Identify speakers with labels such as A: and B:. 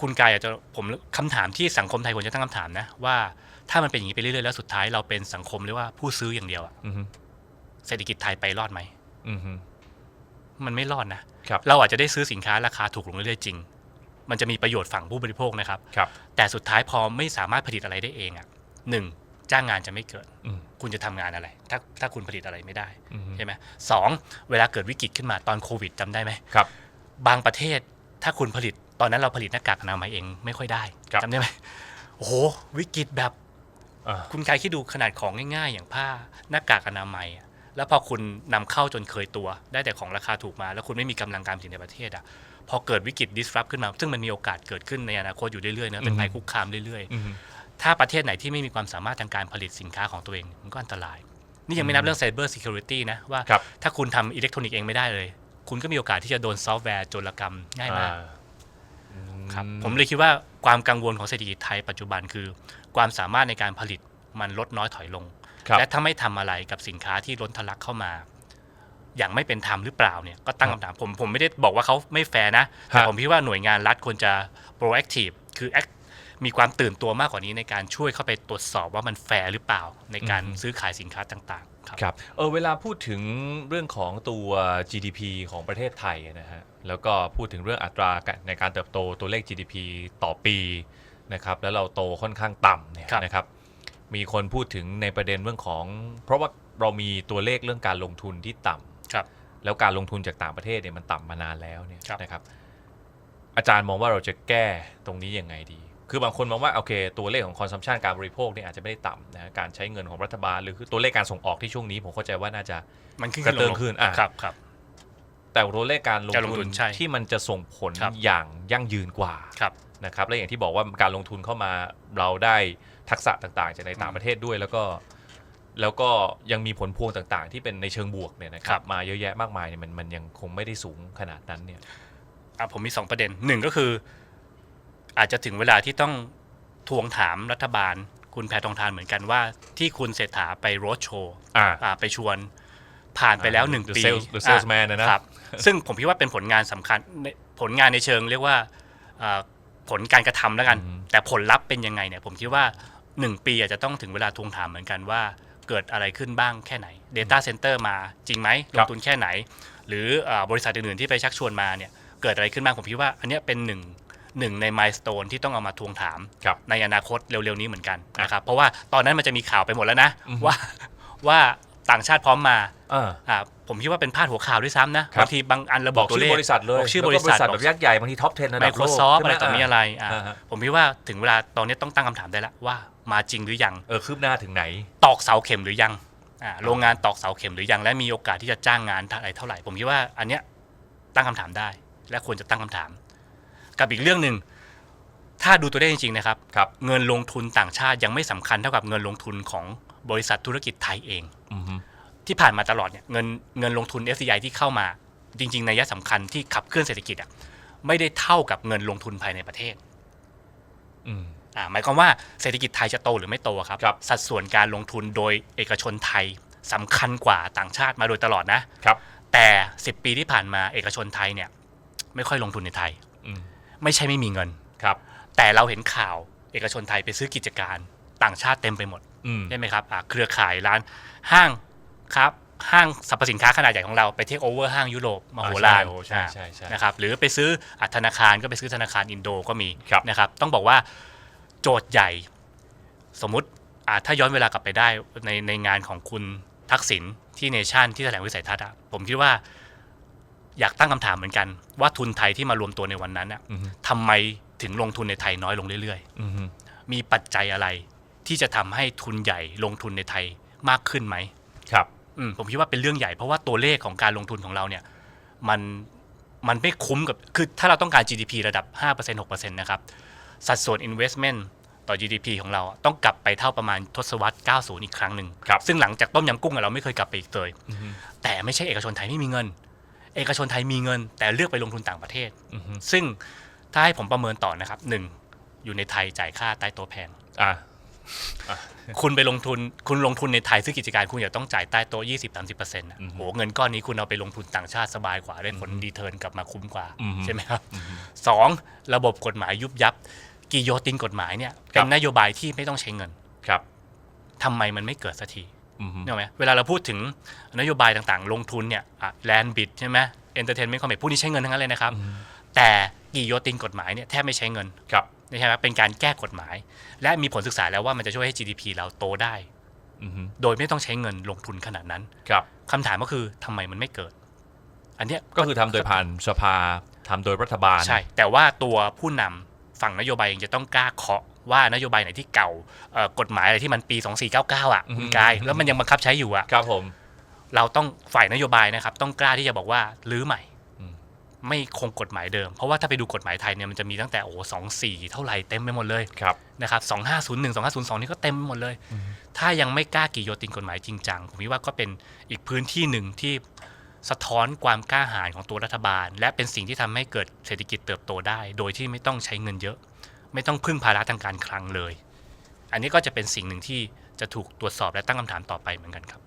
A: คุณกายอาจจะผมคำถามที่สังคมไทยควรจะตั้งคำถามนะว่าถ้ามันเป็นอย่างนี้ไปเรื่อยๆแล้วสุดท้ายเราเป็นสังคมเรียกว่าผู้ซื้ออย่างเดียวอะ
B: อือฮึ
A: เศรษฐกิจไทยไปรอดไหม
B: อือฮึ
A: มันไม่รอดนะ
B: ครับ
A: เราอาจจะได้ซื้อสินค้าราคาถูกลงเรื่อยๆจริง มันจะมีประโยชน์ฝั่งผู้บริโภคนะครับ
B: ครับ
A: แต่สุดท้ายพอไม่สามารถผลิตอะไรได้เองอะหนึ่งจ้างงานจะไม่เกิด
B: อืม
A: คุณจะทำงานอะไร ถ้าถ้าคุณผลิตอะไรไม่ได้
B: อือฮึ
A: ใช่ไหมสองเวลาเกิดวิกฤตขึ้นมาตอนโควิดจำได้ไหม
B: ครับ
A: บางประเทศถ้าคุณผลิต ตอนนั้นเราผลิตหน้ากากอนามัยเองไม่ค่อยได้
B: ครับ
A: จำได้ไหมโอ้โหวิกฤตแบบ
B: อ่า
A: คุณกายคิดดูขนาดของง่ายๆ อย่างผ้าหน้ากากอนามัยอะแล้วพอคุณนำเข้าจนเคยตัว ได้แต่ของราคาถูกมา แล้วคุณไม่มีกำลังการผลิตในประเทศอะพอเกิดวิกฤต disrupt ขึ้นมา ซึ่งมันมีโอกาสเกิดขึ้นในอนาคตอยู่เรื่อยๆนะเป็นภัยคุกคามเรื่อย
B: อือฮึ
A: ๆถ้าประเทศไหนที่ไม่มีความสามารถทางการผลิตสินค้าของตัวเอง มันก็อันตราย นี่ยังไม่นับเรื่อง cyber security นะว่า
B: ครับ
A: ถ้าคุณทำอิเล็กทรอนิกส์เองไม่ได้เลย คุณก็มีโอกาสที่จะโดนซอฟต์แวร์โจรกรรมง่ายมาก
B: อ่อื
A: ครับผมเลยคิดว่าความกังวลของเศรษฐกิจไทยปัจจุบันคือ ความสามารถในการผลิตมันลดน้อยถอยลง
B: ครับ
A: และถ้าไม่ทำอะไรกับสินค้าที่ล้นทะลักเข้ามา อย่างไม่เป็นธรรมหรือเปล่าเนี่ยก็ตั้งคำถามผมผมไม่ได้บอกว่าเขาไม่แฟร์นะ แต่
B: ฮะ
A: ผมคิดว่าหน่วยงานรัฐควรจะ proactive คือ act มีความตื่นตัวมากกว่านี้ในการช่วยเข้าไปตรวจสอบว่ามันแฟร์หรือเปล่าในการซื้อขายสินค้าต่างๆครับ
B: ครับเออเวลาพูดถึงเรื่องของตัว GDP ของประเทศไทยนะฮะแล้วก็พูดถึงเรื่องอัตราในการเติบโตตัวเลข GDP ต่อปีนะครับแล้วเราโตค่อนข้างต่ำเนี่ย
A: ครับ
B: นะครับมีคนพูดถึงในประเด็นเรื่องของ เพราะว่าเรามีตัวเลขเรื่องการลงทุนที่ต่ำ
A: ครับ
B: แล้วการลงทุนจากต่างประเทศเนี่ยมันต่ำมานานแล้วเนี่ย
A: ครับ
B: นะครับ อาจารย์มองว่าเราจะแก้ตรงนี้ยังไงดี คือบางคนมองว่าโอเค ตัวเลขของคอนซัมชันการบริโภคเนี่ยอาจจะไม่ได้ต่ำนะการใช้เงินของรัฐบาล หรือคือตัวเลขการส่งออกที่ช่วงนี้ ผมเข้าใจว่าน่าจะ
A: มันขึ้น
B: กระเตื้องขึ้นอะ
A: ครับครับ
B: แต่ตัวเลขการลง
A: การลงทุ
B: ทุ
A: น
B: น
A: ใช่
B: ที่มันจะส่งผล
A: ครับ
B: อย่างยั่งยืนกว่า
A: ครับ
B: นะครับและอย่างที่บอกว่าการลงทุนเข้ามาเราได้ทักษะต่างๆ จากในต่าง
A: อืม
B: ประเทศด้วยแล้วก็แล้วก็ยังมีผลพวงต่างๆ ที่เป็นในเชิงบวกเนี่ยนะค
A: ครั
B: รับบ มาเยอะแยะมากมายเนี่ยมันมันยังคงไม่ได้สูงขนาดนั้นเนี่ย
A: อะผมมีสองประเด็นหนึ่งก็คือ อาจจะถึงเวลาที่ต้องทวงถามรัฐบาล คุณแพทองทานเหมือนกันว่า ที่คุณเศรษฐาไปโรดโชว์
B: อ่า
A: อ่าไปชวน ผ่านไปแล้วหนึ่ง
B: The
A: ปี
B: sales- the salesman
A: อ่
B: นะนะครับ
A: ซึ่งผมคิดว่าเป็นผลงานสำคัญในผลงานในเชิงเรียกว่าอ่าผลการกระทำแล้วกัน
B: อืม
A: แต่ผลลัพธ์เป็นยังไงเนี่ยผมคิดว่า 1 ปีอาจจะต้องถึงเวลาทวงถามเหมือนกันว่า เกิดอะไรขึ้นบ้างแค่ไหน Data Center มาจริงไหมลงทุนแค่ไหน หรืออาบริษัทอื่นๆที่ไปชักชวนมาเนี่ยเกิดอะไรขึ้นบ้างผมคิดว่า อันเนี้ยเป็นหนึ่ง หนึ่งในมายสเตนที่ต้องเอามาทวงถาม
B: ครับ
A: ในอนาคตเร็วๆนี้เหมือนกันนะครับเพราะว่าตอนนั้นมันจะมีข่าวไปหมดแล้วนะ
B: อือฮึ
A: ว่าว่าต่างชาติพร้อมมา
B: อ่า
A: อ่าผมคิดว่าเป็นพาดหัวข่าวด้วยซ้ำนะครับบางทีบางอันระ
B: บบอ
A: อกกตัว
B: ชื่
A: เล
B: อ
A: ข
B: บริษัทเลย
A: บอกชื่อ
B: แล้ว
A: บ
B: ก็
A: ริษัท
B: แบบยักษ์ใหญ่บางทีท็อป 10ระดับโลก
A: Microsoft
B: ใช่
A: อะไร
B: ห
A: ต่อมีอะไรอ่า
B: อ่าฮะ
A: ผมคิดว่าถึงเวลาตอนนี้ต้องตั้งคำถามได้แล้วว่ามาจริงหรือยัง
B: เออคืบหน้าถึงไหน
A: ตอกเสาเข็มหรือยังอ่าโรงงานตอกเสาเข็มหรือยังและมีโอกาสที่จะจ้างงานอะไรเท่าไหร่ ผมคิดว่าอันเนี้ยตั้งคำถามได้ และควรจะตั้งคำถาม กับอีกเรื่องหนึ่งถ้าดูตัวเลขจริงๆนะครับ
B: ครับ
A: เงินลงทุนต่างชาติยังไม่สำคัญเท่ากับเงินลงทุนของบริษัทธุรกิจไทยเอง
B: อือฮึ
A: ที่ผ่านมาตลอดเนี่ยเงินเงินลงทุน FDI ที่เข้ามา จริง ๆ ในยะสำคัญที่ขับเคลื่อนเศรษฐกิจอะไม่ได้เท่ากับเงินลงทุนภายในประเทศ
B: อืม
A: อ่าหมายความว่าเศรษฐกิจไทยจะโตหรือไม่โตครับ
B: ครับ
A: สัดส่วนการลงทุนโดยเอกชนไทยสำคัญกว่าต่างชาติมาโดยตลอดนะ
B: ครับ
A: แต่ 10 ปีที่ผ่านมาเอกชนไทยเนี่ย ไม่ค่อยลงทุนในไทย
B: อืม
A: ไม่ใช่ไม่มีเงิน
B: ครับ
A: แต่เราเห็นข่าวเอกชนไทยไปซื้อกิจการต่างชาติเต็มไปหมด
B: อืม
A: ใช่ไหมครับอ่าเครือข่ายร้านห้างครับห้างสรรพสินค้าขนาดใหญ่ของเราไปเทคโอเวอร์ห้างยุโรปมโหฬาร
B: อ่าใช่ใช่ใช่
A: นะครับหรือไปซื้ออะธนาคารก็ไปซื้อธนาคารอินโดก็มี
B: ครับ
A: นะครับต้องบอกว่าโจทย์ใหญ่ สมมุติอะถ้าย้อนเวลากลับไปได้ในในงานของคุณทักษิณที่เนชั่นที่แถลงวิสัยทัศน์อะผมคิดว่า อยากตั้งคำถามเหมือนกัน ว่าทุนไทยที่มารวมตัวในวันนั้นอะ
B: อืม
A: ทำไมถึงลงทุนในไทยน้อยลงเรื่อย
B: อืม
A: ๆมีปัจจัยอะไรที่จะทำให้ทุนใหญ่ลงทุนในไทยมากขึ้นไหม
B: ครับ
A: อืมผมคิดว่าเป็นเรื่องใหญ่เพราะว่าตัวเลขของการลงทุนของเราเนี่ย มันมันไม่คุ้มกับคือถ้าเราต้องการ GDP ระดับ 5% 6%นะครับสัดส่วน investment ต่อ GDP ของเราอะต้องกลับไปเท่าประมาณทศวรรษ 90 อีกครั้งหนึ่ง
B: ครับ
A: ซึ่งหลังจากต้มยำกุ้งอะเราไม่เคยกลับไปอีกเลย
B: อืม
A: แต่ไม่ใช่เอกชนไทยไม่มีเงิน เอกชนไทยมีเงิน แต่เลือกไปลงทุนต่างประเทศ
B: อืม
A: ซึ่งถ้าให้ผมประเมินต่อนะครับหนึ่งอยู่ในไทยจ่ายค่าใต้โต๊ะแพง
B: อะอะ
A: คุณไปลงทุนคุณลงทุนในไทยซื้อกิจการคุณอย่าต้องจ่ายใต้โต๊ะยี่สิบสามสิบเปอร์เซ็นต์
B: อือฮึ
A: โหเงินก้อนนี้คุณเอาไปลงทุนต่างชาติสบายกว่าได้ผล
B: อือฮึ
A: ดีเทิร์นกลับมาคุ้มกว่า
B: อือฮึ
A: ใช่ไหมครับ
B: อืม
A: สองระบบกฎหมายยุบยับกิโยตินกฎหมายเนี่ย
B: ครั
A: เป็
B: บ
A: นนโยบายที่ไม่ต้องใช้เงิน
B: ครับ
A: ทำไมมันไม่เกิดสักที
B: อืม
A: เนี่ยไหมเวลาเราพูดถึงนโยบายต่างๆ ลงทุนเนี่ยแลนด์บิดใช่ไหมเอนเตอร์เทนเมนต์คอมเมพวกนี้ใช้เงินทั้งนั้นเลยนะครับ
B: อืม
A: แต่กิโยตินกฎหมายเนี่ยแทบไม่ใช้เงิน
B: ครับ
A: ใช่ไหมเป็นการแก้กฎหมาย และมีผลศึกษาแล้วว่ามันจะช่วยให้ GDP เราโตได้
B: อืม
A: โดยไม่ต้องใช้เงินลงทุนขนาดนั้น
B: ครับ
A: คำถามก็คือทำไมมันไม่เกิด อันเนี้ย
B: ก็คือทำโดยผ่านสภาทำโดยรัฐบาล
A: ใช่ แต่ว่าตัวผู้นำฝั่งนโยบายเองจะต้องกล้าเคาะว่านโยบายไหนที่เก่าเอ่อกฎหมายอะไรที่มันปี 2499 อะคุณกาย แล้วมันยังบังคับใช้อยู่อะ
B: ครับผม
A: เราต้องฝ่ายนโยบายนะครับ ต้องกล้าที่จะบอกว่ารื้อใหม่
B: อืม
A: ไม่คงกฎหมายเดิม เพราะว่าถ้าไปดูกฎหมายไทยเนี่ยมันจะมีตั้งแต่โอ้สองสี่เท่าไหร่เต็มไปหมดเลย
B: ครับ
A: นะครับสองห้าศูนย์หนึ่งสองห้าศูนย์สองนี่ก็เต็มไปหมดเลย
B: อืม
A: ถ้ายังไม่กล้ากี่โยตินกฎหมายจริงจังผมคิดว่าก็เป็นอีกพื้นที่หนึ่งที่สะท้อนความกล้าหาญของตัวรัฐบาล และเป็นสิ่งที่ทำให้เกิดเศรษฐกิจเติบโตได้ โดยที่ไม่ต้องใช้เงินเยอะ ไม่ต้องพึ่งภาระทางการคลังเลย อันนี้ก็จะเป็นสิ่งหนึ่งที่จะถูกตรวจสอบและตั้งคำถามต่อไปเหมือนกันครับ